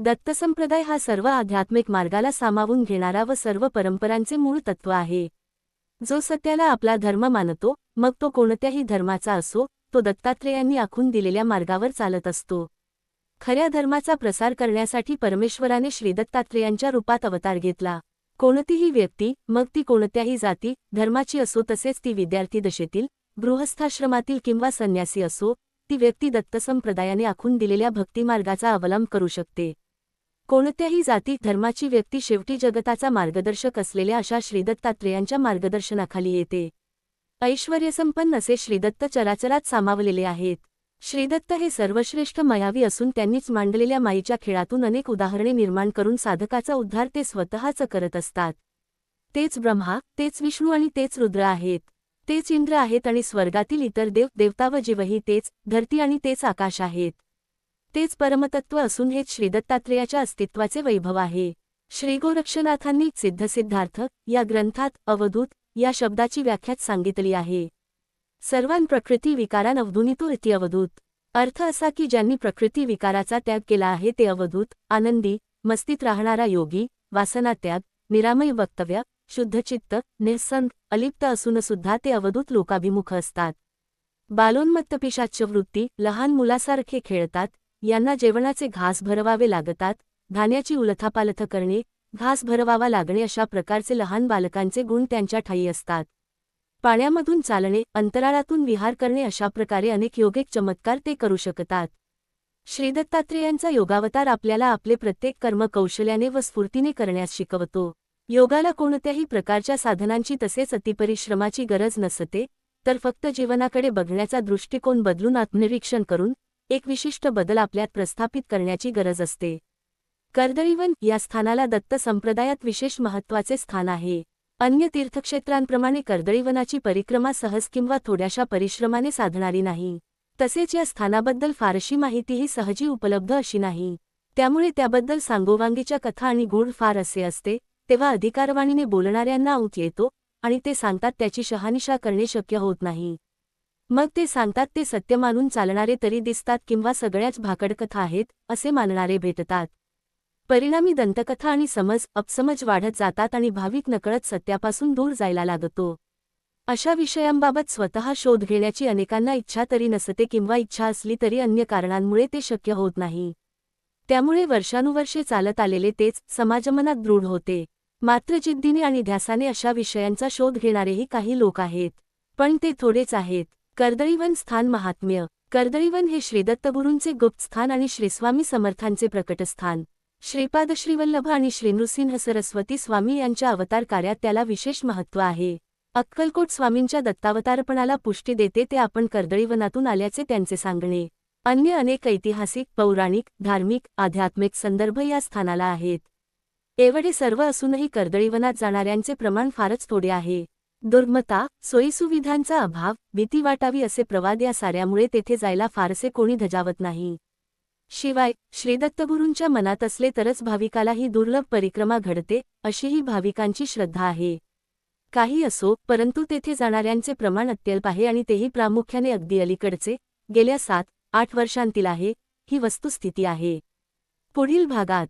दत्तसंप्रदाय हा सर्व आध्यात्मिक मार्गाला सामावून घेणारा व सर्व परंपरांचे मूळ तत्व आहे. जो सत्याला आपला धर्म मानतो मग तो कोणत्याही धर्माचा असो तो दत्तात्रेयांनी आखून दिलेल्या मार्गावर चालत असतो. खऱ्या धर्माचा प्रसार करण्यासाठी परमेश्वराने श्रीदत्तात्रेयांच्या रूपात अवतार घेतला. कोणतीही व्यक्ती मग ती कोणत्याही जाती धर्माची असो तसेच ती विद्यार्थी दशेतील गृहस्थाश्रमातील किंवा संन्यासी असो ती व्यक्ती दत्तसंप्रदायाने आखून दिलेल्या भक्तिमार्गाचा अवलंब करू शकते. कोणत्याही जाती धर्माची व्यक्ती शेवटी जगताचा मार्गदर्शक असलेल्या अशा श्रीदत्तात्रेयांच्या मार्गदर्शनाखाली येते. ऐश्वर्यसंपन्न असे श्रीदत्त चराचरात सामावलेले आहेत. श्रीदत्त हे सर्वश्रेष्ठ मयावी असून त्यांनीच मांडलेल्या माईच्या खेळातून अनेक उदाहरणे निर्माण करून साधकाचा उद्धार ते स्वतःच करत असतात. तेच ब्रह्मा तेच विष्णू आणि तेच रुद्र आहेत. तेच इंद्र आहेत आणि स्वर्गातील इतर देव देवता व जीवही तेच धरती आणि तेच आकाश आहेत. तेच परमतत्व असून हेच श्रीदत्तात्रेयाच्या अस्तित्वाचे वैभव आहे. श्री श्रीगोरक्षनाथांनी सिद्धसिद्धार्थ या ग्रंथात अवधूत या शब्दाची व्याख्यात सांगितली आहे. सर्वान प्रकृती विकारान अवधुनितो इति अवधूत. अर्थ असा की ज्यांनी प्रकृती विकाराचा त्याग केला आहे ते अवधूत आनंदी मस्तीत राहणारा योगी वासनात्याग निरामय वक्तव्य शुद्धचित्त निसंग अलिप्त असूनसुद्धा ते अवधूत लोकाभिमुख असतात. बालोन्मत्तपिशाच्य वृत्ती लहान मुलासारखे खेळतात यांना जेवणाचे घास भरवावे लागतात धान्याची उलथापालथ करणे घास भरवावा लागणे अशा प्रकारचे लहान बालकांचे गुण त्यांच्या ठाई असतात. पाण्यामधून चालणे अंतराळातून विहार करणे अशा प्रकारे अनेक योगिक चमत्कार ते करू शकतात. श्रीदत्तात्रेयांचा योगावतार आपल्याला आपले प्रत्येक कर्म कौशल्याने व स्फूर्तीने करण्यास शिकवतो. योगाला कोणत्याही प्रकारच्या साधनांची तसेच अतिपरिश्रमाची गरज नसते तर फक्त जीवनाकडे बघण्याचा दृष्टिकोन बदलून आत्मनिरीक्षण करून एक विशिष्ट बदल आपल्यात प्रस्थापित करण्याची गरज असते. कर्दळीवन या स्थानाला दत्त संप्रदायात विशेष महत्त्वाचे स्थान आहे. अन्य तीर्थक्षेत्रांप्रमाणे कर्दळीवनाची परिक्रमा सहज किंवा थोड्याशा परिश्रमाने साधणारी नाही. तसेच या स्थानाबद्दल फारशी माहितीही सहजी उपलब्ध अशी नाही. त्यामुळे त्याबद्दल सांगोवांगीच्या कथा आणि गुढ फार असे असते तेव्हा अधिकारवाणीने बोलणाऱ्यांना औत येतो आणि ते सांगतात त्याची शहानिशा करणे शक्य होत नाही. मग ते सांगतात ते सत्य मानून चालणारे तरी दिसतात किंवा सगळ्याच भाकडकथा आहेत असे मानणारे भेटतात. परिणामी दंतकथा आणि समज अपसमज वाढत जातात आणि भाविक नकळत सत्यापासून दूर जायला लागतो. अशा विषयांबाबत स्वतः शोध घेण्याची अनेकांना इच्छा तरी नसते किंवा इच्छा असली तरी अन्य कारणांमुळे ते शक्य होत नाही. त्यामुळे वर्षानुवर्षे चालत आलेले तेच समाजमनात दृढ होते. मात्र जिद्दीने आणि ध्यासाने अशा विषयांचा शोध घेणारेही काही लोक आहेत. पण ते थोडेच आहेत. कर्दळीवन स्थान महात्म्य. कर्दळीवन हे श्रीदत्तगुरूंचे गुप्त स्थान आणि श्रीस्वामी समर्थांचे प्रकटस्थान. श्रीपाद श्रीवल्लभ आणि श्रीनृसिंह सरस्वती स्वामी यांच्या अवतार कार्यात त्याला विशेष महत्त्व आहे. अक्कलकोट स्वामींच्या दत्तावतारपणाला पुष्टी देते ते आपण कर्दळीवनातून आल्याचे त्यांचे सांगणे. अन्य अनेक ऐतिहासिक पौराणिक धार्मिक आध्यात्मिक संदर्भ या स्थानाला आहेत. एवढे सर्व असूनही कर्दळीवनात जाणाऱ्यांचे प्रमाण फारच थोडे आहे. दुर्मता सोयीसुविधांचा अभाव भीती वाटावी असे प्रवाद या साऱ्यामुळे तेथे जायला फारसे कोणी धजावत नाही. शिवाय श्रीदत्तगुरूंच्या मनात असले तरच भाविकाला ही दुर्लभ परिक्रमा घडते अशीही भाविकांची श्रद्धा आहे. काही असो परंतु तेथे जाणाऱ्यांचे प्रमाण अत्यल्प आहे आणि तेही प्रामुख्याने अगदी अलीकडचे. गेल्या सात आठ वर्षांतील आहे ही वस्तुस्थिती आहे. पुढील भागात